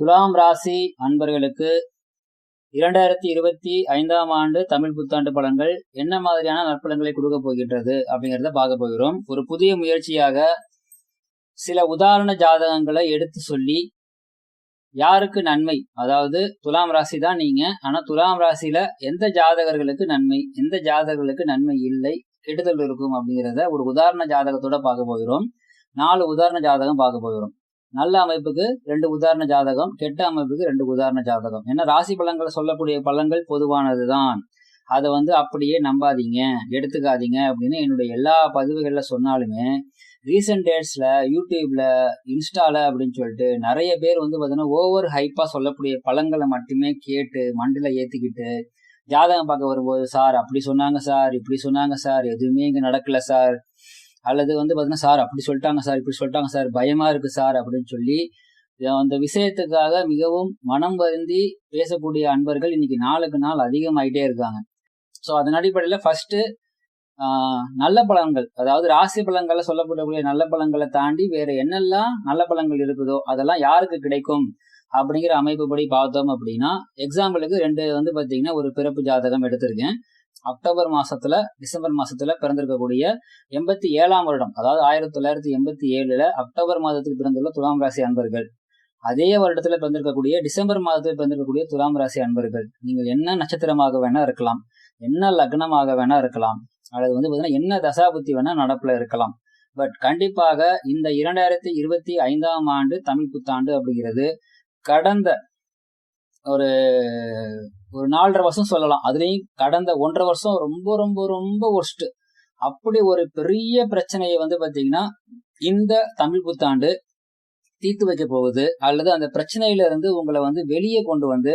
துலாம் ராசி அன்பர்களுக்கு இரண்டாயிரத்தி இருபத்தி ஐந்தாம் ஆண்டு தமிழ் புத்தாண்டு பலன்கள் என்ன மாதிரியான நற்பலன்களை கொடுக்க போகின்றது அப்படிங்கிறத பார்க்க போகிறோம். ஒரு புதிய முயற்சியாக சில உதாரண ஜாதகங்களை எடுத்து சொல்லி யாருக்கு நன்மை? அதாவது துலாம் ராசி தான் நீங்க. ஆனா துலாம் ராசியில எந்த ஜாதகர்களுக்கு நன்மை? எந்த ஜாதகர்களுக்கு நன்மை இல்லை? கெடுதல் இருக்கும் அப்படிங்கிறத ஒரு உதாரண ஜாதகத்தோட பார்க்க போகிறோம். நாலு உதாரண ஜாதகம் பார்க்க போகிறோம். நல்ல அமைப்புக்கு ரெண்டு உதாரண ஜாதகம் கெட்ட அமைப்புக்கு ரெண்டு உதாரண ஜாதகம். ஏன்னா ராசி பலன்களை சொல்லக்கூடிய பலன்கள் பொதுவானதுதான். அதை வந்து அப்படியே நம்பாதீங்க எடுத்துக்காதீங்க அப்படின்னு என்னுடைய எல்லா பதிவுகளில் சொன்னாலுமே ரீசெண்ட் டேட்ஸில் யூடியூப்ல இன்ஸ்டால அப்படின்னு சொல்லிட்டு நிறைய பேர் வந்து பார்த்தீங்கன்னா ஓவர் ஹைப்பாக சொல்லக்கூடிய பழங்களை மட்டுமே கேட்டு மண்டில் ஏற்றிக்கிட்டு ஜாதகம் பார்க்க வரும்போது சார் அப்படி சொன்னாங்க சார் இப்படி சொன்னாங்க சார் எதுவுமே இங்கே நடக்கல சார். அல்லது வந்து பார்த்தீங்கன்னா சார் அப்படி சொல்லிட்டாங்க சார் இப்படி சொல்லிட்டாங்க சார் பயமா இருக்கு சார் அப்படின்னு சொல்லி அந்த விஷயத்துக்காக மிகவும் மனம் வருந்தி பேசக்கூடிய அன்பர்கள் இன்னைக்கு நாளுக்கு நாள் அதிகமாயிட்டே இருக்காங்க. ஸோ அதன் அடிப்படையில் ஃபர்ஸ்ட்டு நல்ல பழங்கள் அதாவது ராசி பழங்களை சொல்லப்படக்கூடிய நல்ல பழங்களை தாண்டி வேற என்னெல்லாம் நல்ல பழங்கள் இருக்குதோ அதெல்லாம் யாருக்கு கிடைக்கும் அப்படிங்கிற அமைப்புப்படி பார்த்தோம் அப்படின்னா எக்ஸாம்பிளுக்கு ரெண்டு வந்து பார்த்தீங்கன்னா ஒரு பிறப்பு ஜாதகம் எடுத்திருக்கேன். அக்டோபர் மாசத்துல டிசம்பர் மாசத்துல பிறந்திருக்கக்கூடிய எண்பத்தி ஏழாம் வருடம் அதாவது ஆயிரத்தி தொள்ளாயிரத்தி எண்பத்தி ஏழுல அக்டோபர் மாதத்தில் பிறந்துள்ள துலாம் ராசி அன்பர்கள். அதே வருடத்துல பிறந்திருக்கக்கூடிய டிசம்பர் மாதத்தில் பிறந்திருக்கக்கூடிய துலாம் ராசி அன்பர்கள். நீங்கள் என்ன நட்சத்திரமாக வேணா இருக்கலாம். என்ன லக்னமாக வேணா இருக்கலாம். அல்லது வந்து பார்த்தீங்கன்னா என்ன தசாபுத்தி வேணா நடப்புல இருக்கலாம். பட் கண்டிப்பாக இந்த இரண்டாயிரத்தி இருபத்தி ஐந்தாம் ஆண்டு தமிழ் புத்தாண்டு அப்படிங்கிறது கடந்த ஒரு ஒரு நாலரை வருஷம் சொல்லலாம். அதுலேயும் கடந்த ஒன்றரை வருஷம் ரொம்ப ரொம்ப ரொம்ப ஒர்ஸ்ட் அப்படி ஒரு பெரிய பிரச்சனையை வந்து பார்த்தீங்கன்னா இந்த தமிழ் புத்தாண்டு தீர்த்து வைக்க போகுது. அல்லது அந்த பிரச்சனையில இருந்து உங்களை வந்து வெளியே கொண்டு வந்து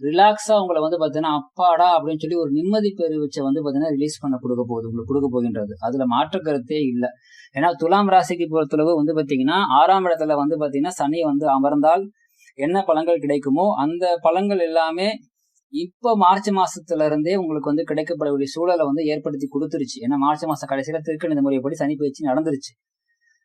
ரிலாக்ஸா உங்களை வந்து பார்த்தீங்கன்னா அப்பாடா அப்படின்னு சொல்லி ஒரு நிம்மதி பெருவிச்சை வந்து பார்த்தீங்கன்னா ரிலீஸ் பண்ண கொடுக்க போகுது உங்களுக்கு கொடுக்க போகின்றது. அதுல மாற்ற கருத்தே இல்லை. ஏன்னா துலாம் ராசிக்கு பொறுத்தளவு வந்து பார்த்தீங்கன்னா ஆறாம் இடத்துல வந்து பார்த்தீங்கன்னா சனி வந்து அமர்ந்தால் என்ன பழங்கள் கிடைக்குமோ அந்த பழங்கள் எல்லாமே இப்ப மார்ச் மாசத்துல இருந்தே உங்களுக்கு வந்து கிடைக்கப்படக்கூடிய சூழலை வந்து ஏற்படுத்தி கொடுத்துருச்சு. ஏன்னா மார்ச் மாசம் கடைசியில திருக்கணித முறைப்படி சனி பயிற்சி நடந்துருச்சு.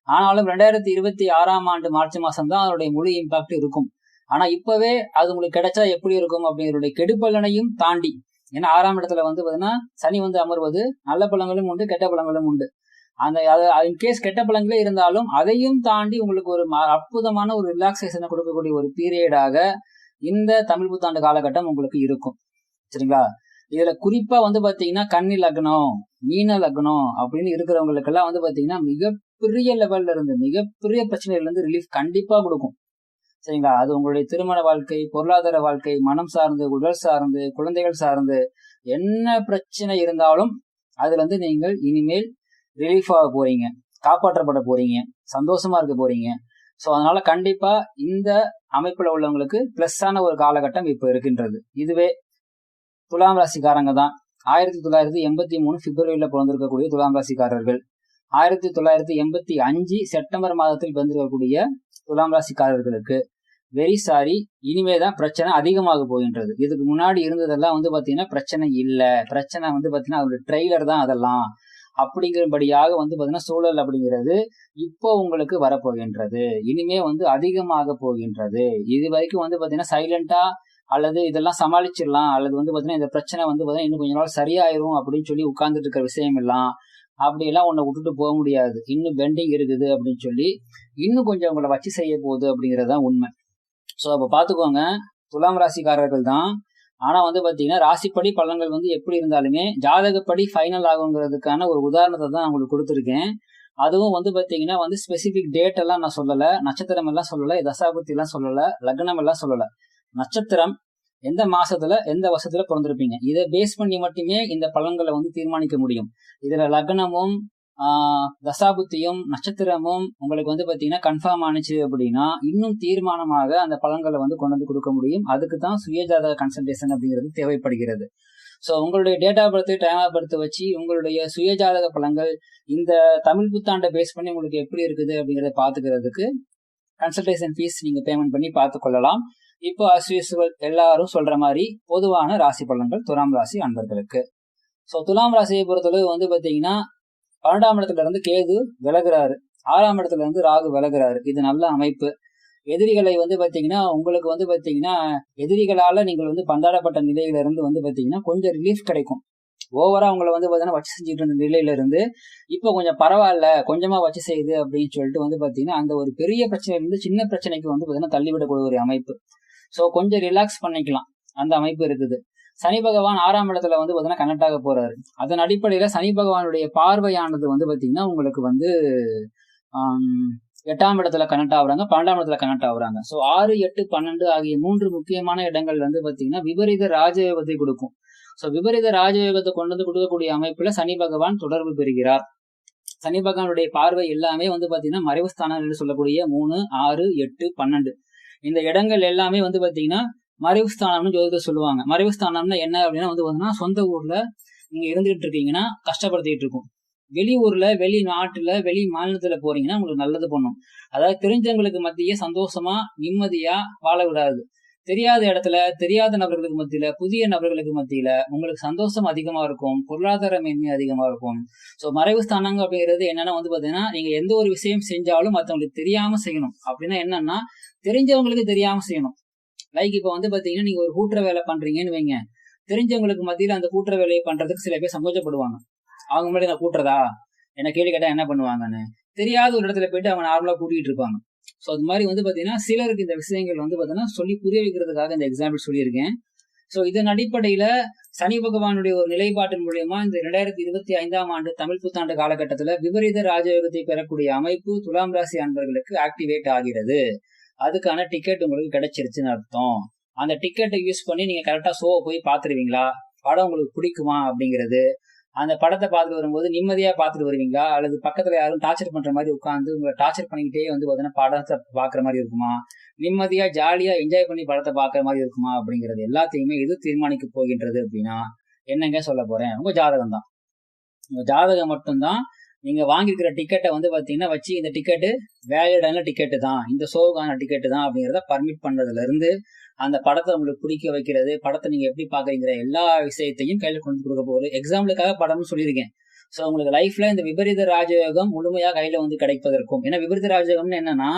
ஆனாலும் ரெண்டாயிரத்தி இருபத்தி ஆறாம் ஆண்டு மார்ச் மாசம் தான் அதனுடைய முழு இம்பாக்ட் இருக்கும். ஆனா இப்பவே அது உங்களுக்கு கிடைச்சா எப்படி இருக்கும் அப்படிங்கிறடைய கெடுப்பலனையும் தாண்டி ஏன்னா ஆறாம் இடத்துல வந்து பாத்தீங்கன்னா சனி வந்து அமர்வது நல்ல பழங்களும் உண்டு கெட்ட பழங்களும் உண்டு. அந்த இன்கேஸ் கெட்ட பழங்களே இருந்தாலும் அதையும் தாண்டி உங்களுக்கு ஒரு அற்புதமான ஒரு ரிலாக்ஸேஷனை கொடுக்கக்கூடிய ஒரு பீரியடாக இந்த தமிழ் புத்தாண்டு காலகட்டம் உங்களுக்கு இருக்கும். சரிங்களா? இதுல குறிப்பா வந்து பாத்தீங்கன்னா கன்னி லக்னம் மீன லக்னம் அப்படின்னு இருக்கிறவங்களுக்கெல்லாம் வந்து பாத்தீங்கன்னா மிகப்பெரிய லெவல்ல இருந்து மிகப்பெரிய பிரச்சனையில இருந்து ரிலீஃப் கண்டிப்பா கொடுக்கும். சரிங்களா? அது உங்களுடைய திருமண வாழ்க்கை பொருளாதார வாழ்க்கை மனம் சார்ந்து உடல் சார்ந்து குழந்தைகள் சார்ந்து என்ன பிரச்சனை இருந்தாலும் அதுல இருந்து நீங்கள் இனிமேல் ரிலீஃப் ஆக போறீங்க. காப்பாற்றப்பட போறீங்க. சந்தோஷமா இருக்க போறீங்க. ஸோ அதனால கண்டிப்பா இந்த அமைப்புல உள்ளவங்களுக்கு பிளஸ்ஸான ஒரு காலகட்டம் இப்போ இருக்கின்றது. இதுவே துலாம் ராசிக்காரங்க தான். ஆயிரத்தி தொள்ளாயிரத்தி எண்பத்தி மூணு பிப்ரவரியில் பிறந்திருக்கக்கூடிய துலாம் ராசிக்காரர்கள். ஆயிரத்தி தொள்ளாயிரத்தி எண்பத்தி அஞ்சு செப்டம்பர் மாதத்தில் பிறந்திருக்கக்கூடிய துலாம் ராசிக்காரர்களுக்கு வெரி சாரி இனிமே தான் பிரச்சனை அதிகமாக போகின்றது. இதுக்கு முன்னாடி இருந்ததெல்லாம் வந்து பார்த்தீங்கன்னா பிரச்சனை இல்லை. பிரச்சனை வந்து பார்த்தீங்கன்னா அதோட ட்ரெய்லர் தான் அதெல்லாம். அப்படிங்கிறபடியாக வந்து பார்த்தீங்கன்னா சூழல் அப்படிங்கிறது இப்போ உங்களுக்கு வரப்போகின்றது. இனிமே வந்து அதிகமாக போகின்றது. இது வரைக்கும் வந்து பார்த்தீங்கன்னா சைலண்டா அல்லது இதெல்லாம் சமாளிச்சிடலாம். அல்லது வந்து பார்த்தீங்கன்னா இந்த பிரச்சனை வந்து பார்த்தீங்கன்னா இன்னும் கொஞ்ச நாள் சரியாயிரும் அப்படின்னு சொல்லி உட்கார்ந்துட்டு இருக்கிற விஷயம் எல்லாம் அப்படியெல்லாம் உன்னை விட்டுட்டு போக முடியாது. இன்னும் பெண்டிங் இருக்குது அப்படின்னு சொல்லி இன்னும் கொஞ்சம் உங்களை வச்சு செய்ய போகுது அப்படிங்கிறது தான் உண்மை. ஸோ அப்போ பார்த்துக்கோங்க துலாம் ராசிக்காரர்கள் தான் ஆனா வந்து பாத்தீங்கன்னா ராசிப்படி பலன்கள் வந்து எப்படி இருந்தாலுமே ஜாதகப்படி ஃபைனல் ஆகுங்கிறதுக்கான ஒரு உதாரணத்தை தான் உங்களுக்கு கொடுத்துருக்கேன். அதுவும் வந்து பாத்தீங்கன்னா வந்து ஸ்பெசிபிக் டேட் எல்லாம் நான் சொல்லல. நட்சத்திரம் எல்லாம் சொல்லல. தசாபுத்தி எல்லாம் சொல்லல. லக்னம் எல்லாம் சொல்லல. நட்சத்திரம் எந்த மாசத்துல எந்த வருஷத்துல பிறந்திருப்பீங்க? இதை பேஸ் பண்ணி மட்டுமே இந்த பலன்களை வந்து தீர்மானிக்க முடியும். இதுல லக்னமும் தசாபுத்தியும் நட்சத்திரமும் உங்களுக்கு வந்து பார்த்தீங்கன்னா கன்ஃபார்ம் ஆனிச்சு அப்படின்னா இன்னும் தீர்மானமாக அந்த பலன்களை வந்து கொண்டு வந்து கொடுக்க முடியும். அதுக்கு தான் சுயஜாதக கன்சல்டேஷன் அப்படிங்கிறது தேவைப்படுகிறது. ஸோ உங்களுடைய date of birth time of birth வச்சு உங்களுடைய சுயஜாதக பலங்கள் இந்த தமிழ் புத்தாண்டை பேஸ் பண்ணி உங்களுக்கு எப்படி இருக்குது அப்படிங்கிறத பார்த்துக்கிறதுக்கு கன்சல்டேஷன் ஃபீஸ் நீங்கள் பேமெண்ட் பண்ணி பார்த்து கொள்ளலாம் இப்போ அஸ்யூசுவல் எல்லாரும் சொல்ற மாதிரி பொதுவான ராசி பலன்கள் துலாம் ராசி அன்பர்களுக்கு. ஸோ துலாம் ராசியை பொறுத்தளவு வந்து பார்த்தீங்கன்னா பன்னெண்டாம் இடத்துல இருந்து கேது விலகுறாரு. ஆறாம் இடத்துல இருந்து ராகு விலகுறாரு. இது நல்ல அமைப்பு. எதிரிகளை வந்து பாத்தீங்கன்னா உங்களுக்கு வந்து பாத்தீங்கன்னா எதிரிகளால நீங்கள் வந்து பந்தாடப்பட்ட நிலையில இருந்து வந்து பாத்தீங்கன்னா கொஞ்சம் ரிலீஃப் கிடைக்கும். ஓவரா உங்களை வந்து பாத்தீங்கன்னா வச்சு செஞ்சுட்டு இருந்த நிலையில இருந்து இப்போ கொஞ்சம் பரவாயில்ல கொஞ்சமா வச்சு செய்யுது அப்படின்னு சொல்லிட்டு வந்து பாத்தீங்கன்னா அந்த ஒரு பெரிய பிரச்சனையில இருந்து சின்ன பிரச்சனைக்கு வந்து பாத்தீங்கன்னா தள்ளிவிடக்கூடிய ஒரு அமைப்பு. ஸோ கொஞ்சம் ரிலாக்ஸ் பண்ணிக்கலாம். அந்த அமைப்பு இருக்குது. சனி பகவான் ஆறாம் இடத்துல வந்து பார்த்தீங்கன்னா கனெக்ட் ஆக போறாரு. அதன் அடிப்படையில சனி பகவானுடைய பார்வையானது வந்து பாத்தீங்கன்னா உங்களுக்கு வந்து எட்டாம் இடத்துல கனெக்ட் ஆகுறாங்க பன்னெண்டாம் இடத்துல கனெக்ட் ஆகுறாங்க. ஸோ ஆறு எட்டு பன்னெண்டு ஆகிய மூன்று முக்கியமான இடங்கள் வந்து பாத்தீங்கன்னா விபரீத ராஜயோகத்தை கொடுக்கும். ஸோ விபரீத ராஜயோகத்தை கொண்டு வந்து கொடுக்கக்கூடிய அமைப்புல சனி பகவான் தொடர்பு பெறுகிறார். சனி பகவானுடைய பார்வை எல்லாமே வந்து பாத்தீங்கன்னா மறைவு ஸ்தானம் என்று சொல்லக்கூடிய மூணு ஆறு எட்டு பன்னெண்டு. இந்த இடங்கள் எல்லாமே வந்து பாத்தீங்கன்னா மறைவு ஸ்தானம்னு ஜோதிடர் சொல்லுவாங்க. மறைவு ஸ்தானம்னா என்ன அப்படின்னா வந்து பார்த்தீங்கன்னா சொந்த ஊர்ல நீங்க இருந்துகிட்டு இருக்கீங்கன்னா கஷ்டப்படுத்திக்கிட்டு இருக்கும். வெளி ஊர்ல வெளி நாட்டுல வெளி மாநிலத்துல போறீங்கன்னா உங்களுக்கு நல்லது பண்ணும். அதாவது தெரிஞ்சவங்களுக்கு மத்தியே சந்தோஷமா நிம்மதியா வாழ விடாது. தெரியாத இடத்துல தெரியாத நபர்களுக்கு மத்தியில புதிய நபர்களுக்கு மத்தியில உங்களுக்கு சந்தோஷம் அதிகமா இருக்கும். பொருளாதார மேன்மை அதிகமா இருக்கும். ஸோ மறைவு ஸ்தானங்கள் அப்படிங்கிறது என்னன்னா வந்து பாத்தீங்கன்னா நீங்க எந்த ஒரு விஷயம் செஞ்சாலும் மற்றவங்களுக்கு தெரியாம செய்யணும். அப்படின்னா என்னன்னா தெரிஞ்சவங்களுக்கு தெரியாம செய்யணும். லைக் இப்போ வந்து பாத்தீங்கன்னா நீங்க ஒரு கூட்டுற வேலை பண்றீங்கன்னு வைங்க. தெரிஞ்சவங்களுக்கு மத்தியில் அந்த கூட்டுற வேலையை பண்றதுக்கு சில பேர் சங்கோச்சப்படுவாங்க அவங்க முன்னாடி நான் கூட்டுறதா? என்ன கேள்வி கேட்டா என்ன பண்ணுவாங்கன்னு? தெரியாத ஒரு இடத்துல போயிட்டு அவங்க நார்மலா கூட்டிட்டு இருப்பாங்க. ஸோ அது மாதிரி வந்து பாத்தீங்கன்னா சிலருக்கு இந்த விஷயங்கள் வந்து பாத்தீங்கன்னா சொல்லி புரிய வைக்கிறதுக்காக இந்த எக்ஸாம்பிள் சொல்லியிருக்கேன். ஸோ இதன் அடிப்படையில சனி பகவானுடைய ஒரு நிலைப்பாட்டின் மூலியமா இந்த ரெண்டாயிரத்தி இருபத்தி ஐந்தாம் ஆண்டு தமிழ் புத்தாண்டு காலகட்டத்துல விபரீத ராஜயோகத்தை பெறக்கூடிய அமைப்பு துலாம் ராசி அன்பர்களுக்கு ஆக்டிவேட் ஆகிறது. அதுக்கான டிக்கெட் உங்களுக்கு கிடைச்சிருச்சுன்னு அர்த்தம். அந்த டிக்கெட்டை யூஸ் பண்ணி நீங்க கரெக்டாக ஷோவை போய் பார்த்துருவீங்களா? படம் உங்களுக்கு பிடிக்குமா அப்படிங்கிறது. அந்த படத்தை பார்த்துட்டு வரும்போது நிம்மதியாக பார்த்துட்டு வருவீங்களா? அல்லது பக்கத்தில் யாரும் டார்ச்சர் பண்ணுற மாதிரி உட்காந்து உங்களை டார்ச்சர் பண்ணிக்கிட்டே வந்து பார்த்தீங்கன்னா படத்தை பார்க்குற மாதிரி இருக்குமா? நிம்மதியாக ஜாலியாக என்ஜாய் பண்ணி படத்தை பார்க்குற மாதிரி இருக்குமா? அப்படிங்கிறது எல்லாத்தையுமே எது தீர்மானிக்க போகின்றது அப்படின்னா என்னங்க சொல்ல போகிறேன் உங்கள் ஜாதகம் தான் உங்கள் ஜாதகம் மட்டும்தான் நீங்க வாங்கியிருக்கிற டிக்கெட்டை வந்து பாத்தீங்கன்னா வச்சு இந்த டிக்கெட்டு வேலிடான டிக்கெட்டு தான். இந்த ஷோவுக்கான டிக்கெட்டு தான் அப்படிங்கிறத பர்மிட் பண்றதுல இருந்து அந்த படத்தை உங்களுக்கு பிடிக்க வைக்கிறது படத்தை நீங்க எப்படி பாக்குறீங்கிற எல்லா விஷயத்தையும் கையில் கொண்டு கொடுக்க போகுது. எக்ஸாம்பிளுக்காக படம்னு சொல்லியிருக்கேன். ஸோ உங்களுக்கு லைஃப்ல இந்த விபரீத ராஜயோகம் முழுமையாக கையில வந்து கிடைப்பதற்கும். ஏன்னா விபரீத ராஜயோகம்னு என்னன்னா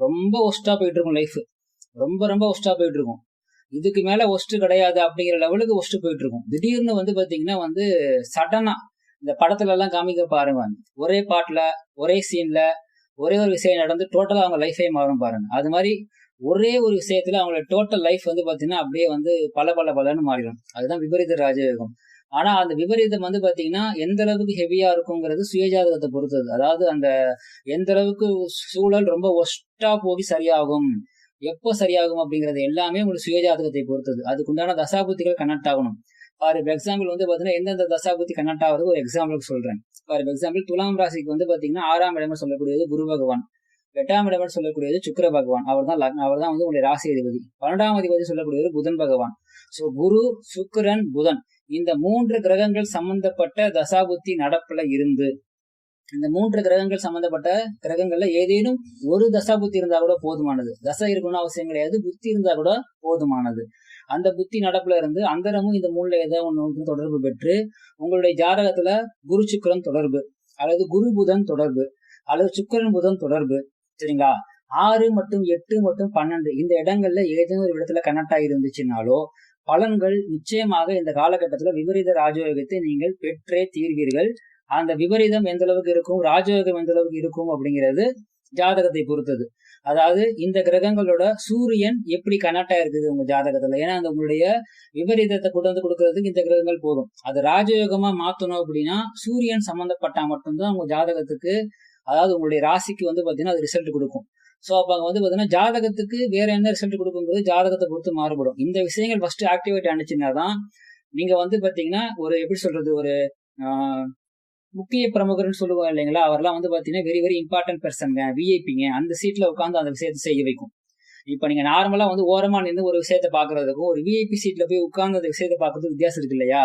ரொம்ப ஒஸ்டா போயிட்டு இருக்கும் லைஃப் ரொம்ப ரொம்ப ஒஸ்டா போயிட்டு இருக்கும் இதுக்கு மேல ஒஸ்ட் கிடையாது அப்படிங்கிற லெவலுக்கு ஒஸ்ட் போயிட்டு இருக்கும் திடீர்னு வந்து பாத்தீங்கன்னா வந்து சடனா இந்த படத்துல எல்லாம் காமிக்க பாருங்க. ஒரே பாட்டுல ஒரே சீன்ல ஒரே ஒரு விஷயம் நடந்து டோட்டலா அவங்க லைஃபே மாறும் பாருங்க. அது மாதிரி ஒரே ஒரு விஷயத்துல அவங்களோட டோட்டல் லைஃப் வந்து பாத்தீங்கன்னா அப்படியே வந்து பல பல பலன்னு மாறிடும். அதுதான் விபரீத ராஜயோகம். ஆனா அந்த விபரீதம் வந்து பாத்தீங்கன்னா எந்த அளவுக்கு ஹெவியா இருக்குங்கிறது சுயஜாதகத்தை பொறுத்தது. அதாவது அந்த எந்த அளவுக்கு சூழல் ரொம்ப ஒஸ்டா போய் சரியாகும் எப்போ சரியாகும் அப்படிங்கிறது எல்லாமே உங்களுக்கு சுயஜாதகத்தை பொறுத்தது. அதுக்குண்டான தசாபுத்திகள் கனெக்ட் ஆகணும். ஃபார் எக்ஸாம்பிள் வந்து பாத்தீங்கன்னா எந்தெந்த தசாபுத்தி கனெக்ட் ஆகுறது ஒரு எக்ஸாம்பிளுக்கு சொல்றேன். ஃபார் எக்ஸாம்பிள் துலாம் ராசிக்கு வந்து பாத்தீங்கன்னா ஆறாம் இடம்னு சொல்லக்கூடியது குரு பகவான். எட்டாம் இடம்னு சொல்லக்கூடியது சுக்கிர பகவான். அவர் தான் அவர் தான் வந்து உங்களுடைய ராசி அதிபதி. பன்னெண்டாம் அதிபதி சொல்லக்கூடியது புதன் பகவான். ஸோ குரு சுக்கரன் புதன். இந்த மூன்று கிரகங்கள் சம்பந்தப்பட்ட தசாபுத்தி நடப்புல இருந்து இந்த மூன்று கிரகங்கள் சம்பந்தப்பட்ட கிரகங்கள்ல ஏதேனும் ஒரு தசாபுத்தி இருந்தா கூட போதுமானது. தசை இருக்கணும்னு அவசியம் கிடையாது. புத்தி இருந்தா கூட போதுமானது. அந்த புத்தி நடப்புல இருந்து அந்தரமும் இந்த மூணுல ஏதோ ஒன்று தொடர்பு பெற்று உங்களுடைய ஜாதகத்துல குரு சுக்கிரன் தொடர்பு அல்லது குரு புதன் தொடர்பு அல்லது சுக்கரன் புதன் தொடர்பு சரிங்களா? ஆறு மற்றும் எட்டு மற்றும் பன்னெண்டு இந்த இடங்கள்ல ஏதேனும் ஒரு இடத்துல கனெக்ட் ஆகிருந்துச்சுனாலோ பலன்கள் நிச்சயமாக இந்த காலகட்டத்துல விபரீத ராஜயோகத்தை நீங்கள் பெற்றே தீர்வீர்கள். அந்த விபரீதம் எந்த அளவுக்கு இருக்கும் ராஜயோகம் எந்த அளவுக்கு இருக்கும் அப்படிங்கிறது ஜாதகத்தை பொறுத்தது. அதாவது இந்த கிரகங்களோட சூரியன் எப்படி கனெக்ட் ஆயிருக்குது உங்க ஜாதகத்துல? ஏன்னா அந்த உங்களுடைய விபரீதத்தை கொண்டு வந்து கொடுக்கறதுக்கு இந்த கிரகங்கள் போதும். அது ராஜயோகமா மாத்தணும் அப்படின்னா சூரியன் சம்பந்தப்பட்டா மட்டும்தான் உங்க ஜாதகத்துக்கு அதாவது உங்களுடைய ராசிக்கு வந்து பாத்தீங்கன்னா அது ரிசல்ட் கொடுக்கும். ஸோ அப்போ அங்கே வந்து பார்த்தீங்கன்னா ஜாதகத்துக்கு வேற என்ன ரிசல்ட் கொடுக்கும்போது ஜாதகத்தை பொறுத்து மாறுபடும். இந்த விஷயங்கள் ஃபர்ஸ்ட் ஆக்டிவேட் ஆனிச்சுன்னா தான் நீங்க வந்து பார்த்தீங்கன்னா ஒரு எப்படி சொல்றது ஒரு முக்கிய பிரமுகர்னு சொல்லுவாங்க இல்லைங்களா? அவர்லாம் வந்து பார்த்தீங்கன்னா வெரி வெரி இம்பார்ட்டன்ட் பர்சன்ங்க விஐபிங்க அந்த சீட்ல உட்காந்து அந்த விஷயத்தை செய்ய வைக்கும். இப்போ நீங்க நார்மலா வந்து ஓரமா நின்று ஒரு விஷயத்த பாக்குறதுக்கும் ஒரு விஐபி சீட்ல போய் உட்கார்ந்து அந்த விஷயத்த பார்க்கறதுக்கு வித்தியாசம் இருக்கு இல்லையா?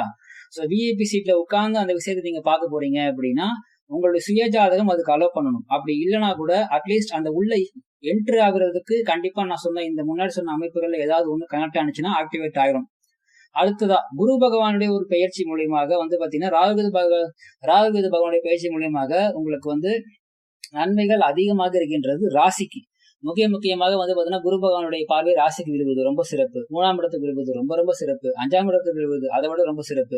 ஸோ விஐபி சீட்ல உட்கார்ந்து அந்த விஷயத்தை நீங்க பார்க்க போறீங்க அப்படின்னா உங்களுடைய சுயஜாதகம் அதுக்கு அலோவ் பண்ணணும். அப்படி இல்லைனா கூட அட்லீஸ்ட் அந்த உள்ள என்ட்ரு ஆகுறதுக்கு கண்டிப்பா நான் சொன்ன இந்த முன்னாடி சொன்ன அமைப்புகள்ல ஏதாவது ஒன்று கனெக்ட் ஆனிச்சுன்னா ஆக்டிவேட் ஆயிரும். அடுத்ததா குரு பகவானுடைய ஒரு பயிற்சி மூலியமாக வந்து பாத்தீங்கன்னா ராகுகது பக ராகுகது பகவானுடைய பயிற்சி மூலியமாக உங்களுக்கு வந்து நன்மைகள் அதிகமாக இருக்கின்றது ராசிக்கு. முக்கிய முக்கியமாக வந்து பாத்தீங்கன்னா குரு பகவானுடைய பார்வை ராசிக்கு விழுவது ரொம்ப சிறப்பு. மூணாம் இடத்துக்கு விழுவது ரொம்ப ரொம்ப சிறப்பு. அஞ்சாம் இடத்துக்கு விழுவது அதை விட ரொம்ப சிறப்பு.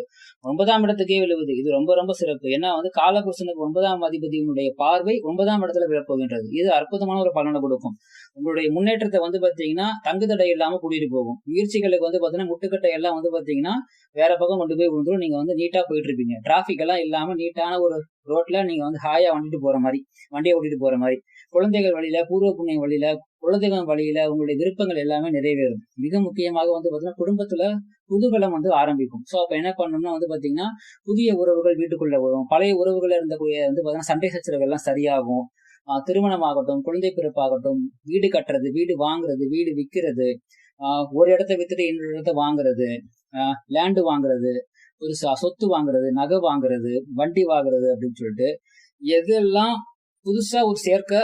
ஒன்பதாம் இடத்துக்கே விழுவது. இது ரொம்ப ரொம்ப சிறப்பு. ஏன்னா வந்து காலபுருஷனுக்கு ஒன்பதாம் அதிபதியினுடைய பார்வை ஒன்பதாம் இடத்துல விழப்போகின்றது. இது அற்புதமான ஒரு பலனை கொடுக்கும். உங்களுடைய முன்னேற்றத்தை வந்து பாத்தீங்கன்னா தங்கு தடை இல்லாம கூட்டிட்டு போகும். முயற்சிகளுக்கு வந்து பாத்தீங்கன்னா முட்டுக்கட்டை எல்லாம் வந்து பாத்தீங்கன்னா வேற பக்கம் கொண்டு போய் விழுந்துரும். நீங்க வந்து நீட்டா போயிட்டு இருப்பீங்க. டிராபிக் எல்லாம் இல்லாம நீட்டான ஒரு ரோட்ல நீங்க வந்து ஹாயா வந்துட்டு போற மாதிரி வண்டியை ஓட்டிட்டு போற மாதிரி. குழந்தைகள் வழியில பூர்வ புண்ணிய வழியில குலதெய்வம் வழியில உங்களுடைய விருப்பங்கள் எல்லாமே நிறைவேறும். மிக முக்கியமாக வந்து பாத்தீங்கன்னா குடும்பத்துல புதுபலம் வந்து ஆரம்பிக்கும். சோ அப்ப என்ன பண்ணணும்னா வந்து பாத்தீங்கன்னா புதிய உறவுகள் வீட்டுக்குள்ள வரும். பழைய உறவுகள் இருந்தக்கூடிய வந்து பாத்தீங்கன்னா சண்டை சச்சரவு எல்லாம் சரியாகும். திருமணம் திருமணமாகட்டும் குழந்தை பிறப்பாகட்டும் வீடு கட்டுறது வீடு வாங்குறது வீடு விற்கிறது ஆஹ் ஒரு இடத்த வித்துட்டு இன்னொரு இடத்த வாங்குறது லேண்டு வாங்குறது ஒரு சொத்து வாங்குறது நகை வாங்குறது வண்டி வாங்குறது அப்படின்னு சொல்லிட்டு எதெல்லாம் புதுசா ஒரு சேர்க்க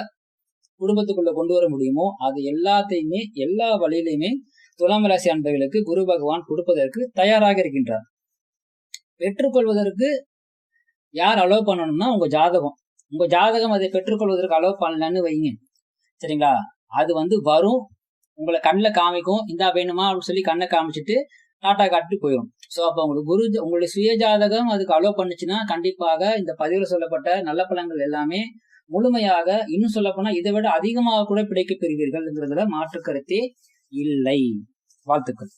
குடும்பத்துக்குள்ள கொண்டு வர முடியுமோ அது எல்லாத்தையுமே எல்லா வழியிலையுமே துலாம் ராசி அன்பர்களுக்கு குரு பகவான் கொடுப்பதற்கு தயாராக இருக்கின்றார். பெற்றுக்கொள்வதற்கு யார் அலோவ் பண்ணணும்னா உங்க ஜாதகம். உங்க ஜாதகம் அதை பெற்றுக்கொள்வதற்கு அலோவ் பண்ணலன்னு வைங்க சரிங்களா? அது வந்து வரும். உங்களை கண்ணில் காமிக்கும். இந்தா வேணுமா? அப்படின்னு சொல்லி கண்ணை காமிச்சிட்டு டாட்டா காட்டிட்டு போயிடும் ஸோ அப்போ உங்களுக்கு குரு உங்களுடைய சுய ஜாதகம் அதுக்கு அலோவ் பண்ணுச்சுன்னா கண்டிப்பாக இந்த பதிவில் சொல்லப்பட்ட நல்ல பழங்கள் எல்லாமே முழுமையாக இன்னும் சொல்ல போனா இதை விட அதிகமாக கூட கிடைக்கப் பெறுவீர்கள்ங்கிறதுல மாற்று கருத்தே இல்லை. வாழ்த்துக்கள்.